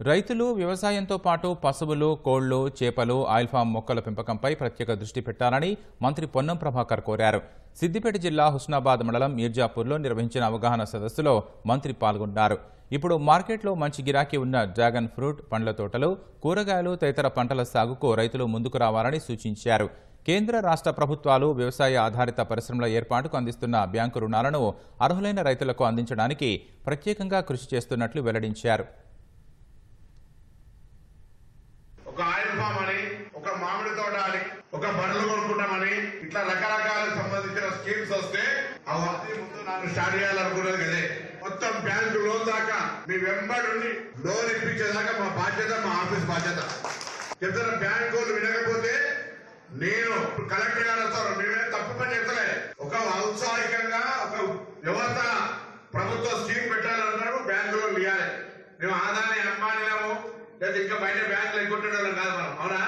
రైతులు వ్యవసాయంతో పాటు పశువులు కోళ్ళు చేపలు ఆయిల్ ఫామ్ మొక్కల పెంపకంపై ప్రత్యేక దృష్టి పెట్టాలని మంత్రి పొన్నం ప్రభాకర్ కోరారు. సిద్దిపేట జిల్లా హుస్నాబాద్ మండలం మీర్జాపూర్లో నిర్వహించిన అవగాహన సదస్సులో మంత్రి పాల్గొన్నారు. ఇప్పుడు మార్కెట్లో మంచి గిరాకీ ఉన్న డ్రాగన్ ఫ్రూట్ పండ్ల తోటలు కూరగాయలు తదితర పంటల సాగుకు రైతులు ముందుకు రావాలని సూచించారు. కేంద్ర రాష్ట్ర ప్రభుత్వాలు వ్యవసాయ ఆధారిత పరిశ్రమల ఏర్పాటుకు అందిస్తున్న బ్యాంకు రుణాలను అర్హులైన రైతులకు అందించడానికి ప్రత్యేకంగా కృషి చేస్తున్నట్లు వెల్లడించారు. ఒక ఒక మామిడి తోట అని ఒక బండ్లు కొనుక్కుంటామని ఇట్లా రకరకాల సంబంధించిన స్కీమ్స్ వస్తే అవన్నీ ముందు నాకు స్టార్ట్ చేయాలనుకున్నది కదే. మొత్తం బ్యాంకు లోన్ దాకా మీ వెంబడి ఉండి లోన్ ఇప్పించేదాకా మా బాధ్యత మా ఆఫీస్ బాధ్యత. చెప్తారా బ్యాంకు వాళ్ళు వినకపోతే నేను కలెక్టర్ గారు వస్తారు. మేమే తప్పు పని చెప్తలే ఒక ఔత్సాహికంగా ఒక వ్యవస్థ ప్రభుత్వ స్కీమ్ పెట్టాలన్నారు బ్యాంకులో ఇవ్వాలి మేము ఆదాని అంబానీలము లేదా ఇంకా బయట బ్యాంకులు ఎక్కుంటుండే వాళ్ళం కాదు మనం. అవునా?